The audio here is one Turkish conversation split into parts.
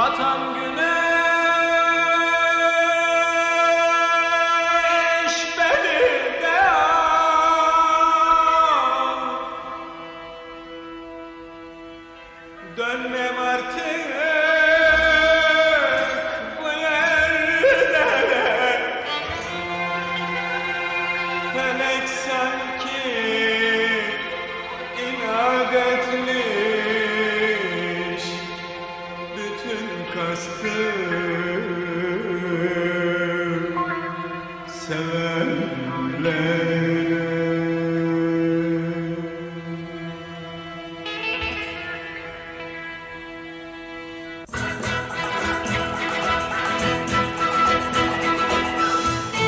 batan güne Kastım. Sevenler.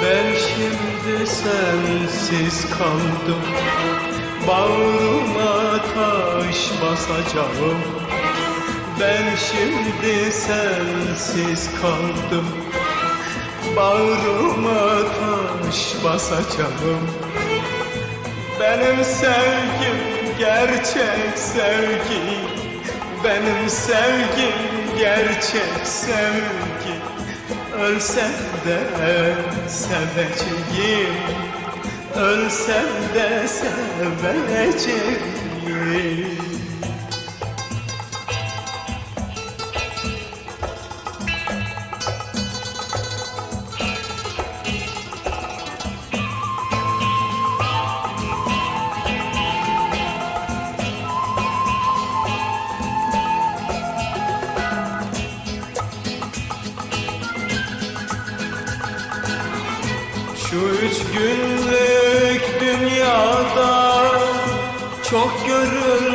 Ben şimdi sensiz kaldım. Bağrıma taş basacağım Ben şimdi sensiz kaldım. Bağrıma taş basacağım. Benim sevgim gerçek sevgi. Benim sevgim gerçek sevgi. Ölsem de seveceğim. Ölsem de seveceğim Şu üç günlük dünyada çok görüldü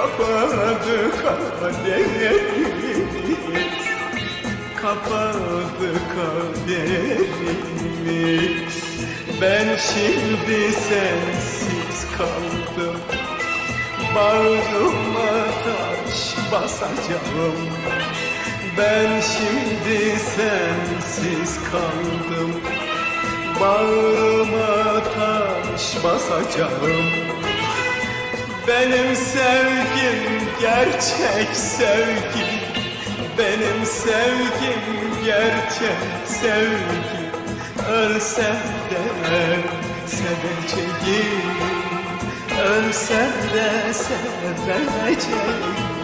Kapadı kaderimiz Kapadı kaderimiz Ben şimdi sensiz kaldım. Bağrıma taş basacağım. Ben şimdi sensiz kaldım. Bağrıma taş basacağım Benim sevgim gerçek sevgi Benim sevgim gerçek sevgi Ölsem de seveceğim Ölsem de seveceğim